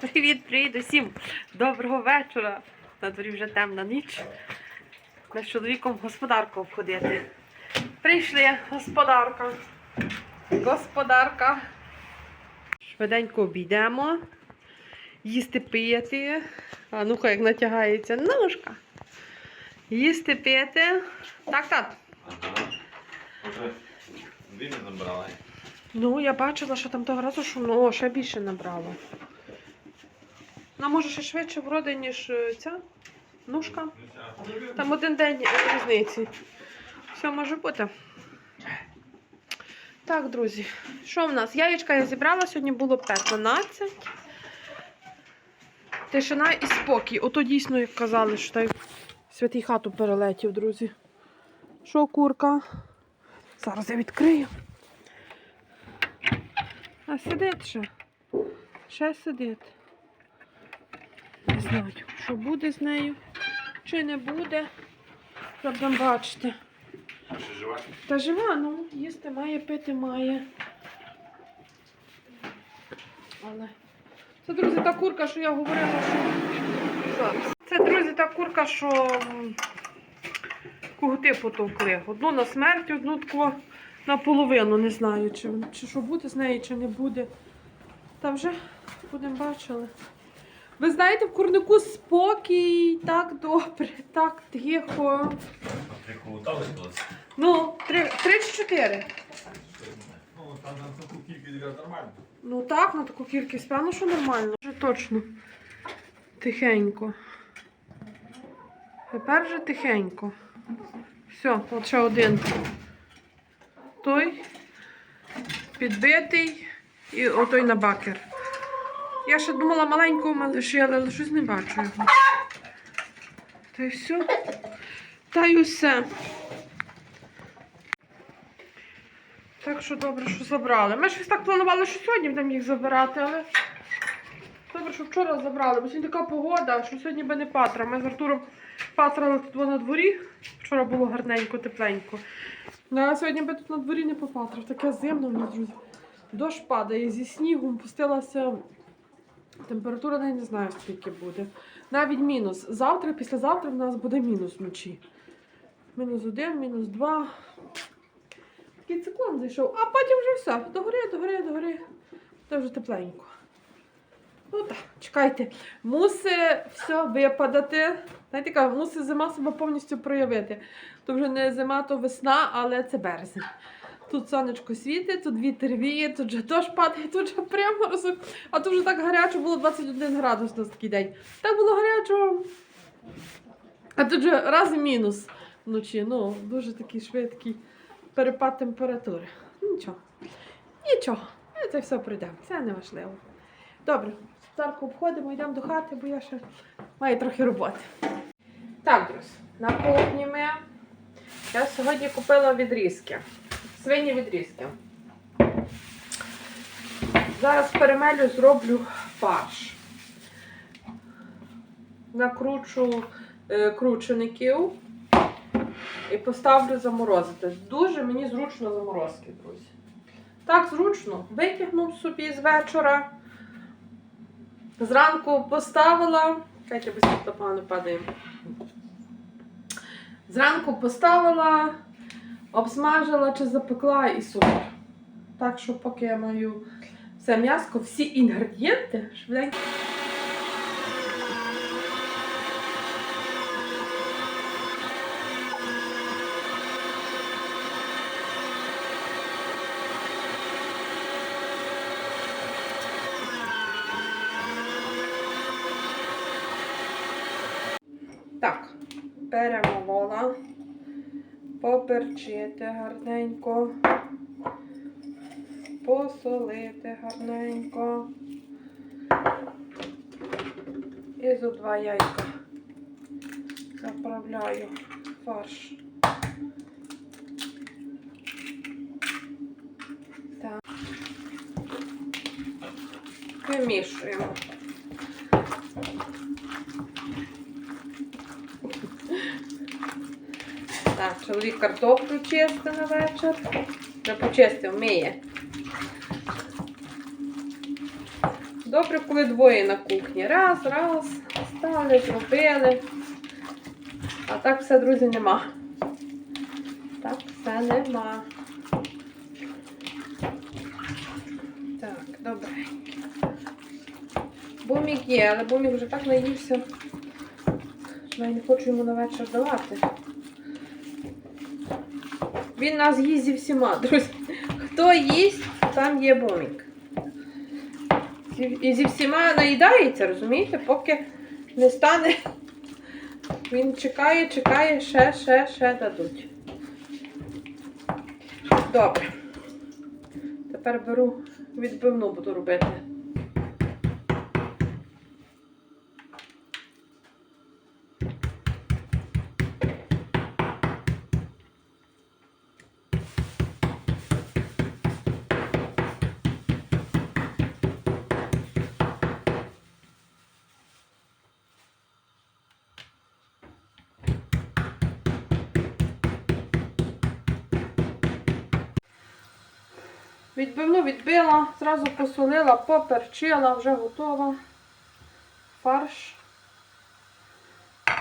Привіт, привіт усім! Доброго вечора. На дворі вже темна ніч. Ми з чоловіком господарку обходити. Прийшли господарка. Господарка. Швиденько обійдемо. Їсти пити. А ну-ка, як натягається ножка. Їсти пити. Так, так. Дві не набрала. Ну, я бачила, що там того разу, що ну, ще більше набрало. Вона може ще швидше вроде, ніж е, ця ножка. Там один день різниці. Все може бути. Так, друзі, що в нас? Яєчка я зібрала, сьогодні було 15. Тишина і спокій. Ото дійсно, як казали, що той святий хату перелетів, друзі. Що, курка? Зараз я відкрию. А сидить ще. Ще сидить. Не знаю, що буде з нею, чи не буде. Будемо бачити. Жива? Та жива, ну, їсти має, пити має. Але. Це, друзі, та курка, що я говорила, що. Це, друзі, та курка, що м, кугути потовкли. Одну на смерть, одну таку наполовину. Не знаю, чи, чи що буде з нею, чи не буде. Та вже будемо бачили. Ви знаєте, в курнику спокій, так добре, так тихо. Приколотались колись. Ну, три, три чи чотири. Ну, там на таку кількість нормально. Ну так, на таку кількість, певно, що нормально. Вже точно. Тихенько. Тепер вже тихенько. Все, от ще один. Той підбитий і отой на бакер. Я ще думала маленького ми але щось не бачу його. Та й все. Та й усе. Так що добре, що забрали. Ми щось так планували, що сьогодні будемо їх забирати, але добре, що вчора забрали, бо сьогодні така погода, що сьогодні би не патра. Ми з Артуром патрали тут на дворі. Вчора було гарненько, тепленько. Ну, а сьогодні би тут на дворі не попатрав. Таке зимно в нас, друзі. Дощ падає зі снігом, пустилася температура, навіть не знаю, скільки буде. Навіть мінус. Завтра, післязавтра в нас буде мінус вночі. Мінус один, мінус два. Такий циклон зайшов, а потім вже все. Догори, догори, догори. Це вже тепленько. Ну так, чекайте. Мусить все випадати. Знаєте, яка, мусить зима себе повністю проявити. То вже не зима, то весна, але це березень. Тут сонечко світить, тут вітер віє, тут же дощ падає, тут же прямо роз... А тут вже так гарячо було 21 градус на такий день. Так було гарячо. А тут же раз і мінус вночі. Ну, дуже такий швидкий перепад температури. Нічого. Нічого. Це все пройдемо. Це не важливо. Добре, царку обходимо, йдемо до хати, бо я ще маю трохи роботи. Так, друзі, на кухні ми. Я сьогодні купила відрізки. Свині відрізки. Зараз перемелю, зроблю фарш. Накручу е, кручеників і поставлю заморозити. Дуже мені зручно заморозки, друзі. Так, зручно. Витягнув собі з вечора. Зранку поставила. Чекайте, без світла погано падає. Зранку поставила, обсмажила чи запекла і супер. Так що, поки я маю все м'яско, всі інгредієнти швиденько. Так, перемолола, поперчити гарненько, посолити гарненько. І зо два яйка заправляю фарш. Так. Вимішуємо. Так, чоловік картоплю чистить на вечір. Не почистив, вміє. Добре, коли двоє на кухні. Раз, раз, стали, зробили. А так все, друзі, нема. Так, все нема. Так, добре. Бумік є, але бумік вже так наївся. що Я не хочу йому на вечір давати. Він нас їсть зі всіма, друзі. Хто їсть, там є бумік. І зі всіма наїдається, розумієте, поки не стане. Він чекає, чекає, ще, ще, ще дадуть. Добре. Тепер беру відбивну буду робити. Відбивну відбила, зразу посолила, поперчила, вже готова. Фарш.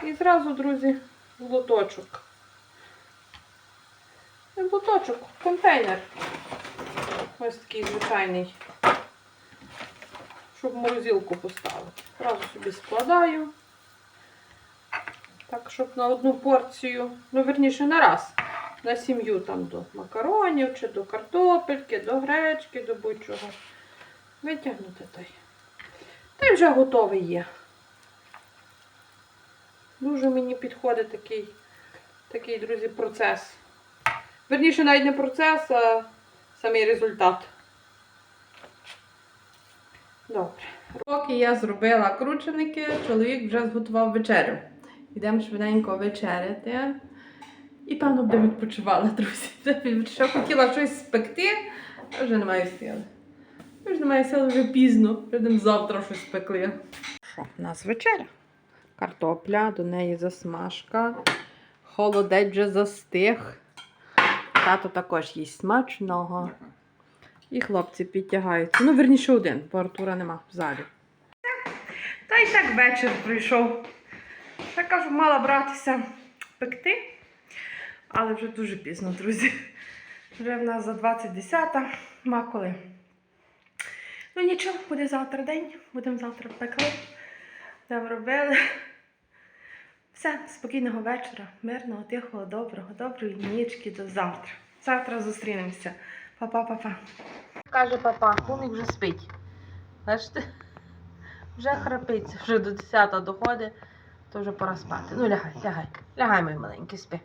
І зразу, друзі, лоточок. Не в лоточок, контейнер. Ось такий звичайний. Щоб в морозилку поставити. Зразу собі складаю. Так, щоб на одну порцію, ну, верніше, на раз на сім'ю там до макаронів, чи до картопельки, до гречки, до будь-чого. Витягнути той. Та й вже готовий є. Дуже мені підходить такий, такий, друзі, процес. Верніше, навіть не процес, а самий результат. Добре. Поки я зробила крученики, чоловік вже зготував вечерю. Йдемо швиденько вечеряти. І певно буде відпочивала, друзі. Ще хотіла щось спекти, а вже немає сили. Вже немає сили вже пізно. Будемо завтра щось спекли. Що, у нас вечеря. Картопля, до неї засмажка. Холодець вже застиг. Тато також їсть смачного. І хлопці підтягаються. Ну, верніше один, бо Артура нема в залі. Та й так вечір прийшов. Я кажу, мала братися пекти. Але вже дуже пізно, друзі. Вже в нас за 20.10, ма коли. Ну нічого, буде завтра день, будемо завтра пекли. Будемо робили. Все, спокійного вечора, мирного, тихого, доброго, доброї нічки до завтра. Завтра зустрінемося. Па-па-па-па. Каже папа, кумік вже спить. Бачите? Вже храпиться, вже до 10 доходить, то вже пора спати. Ну лягай, лягай. Лягай, мій маленький, спи.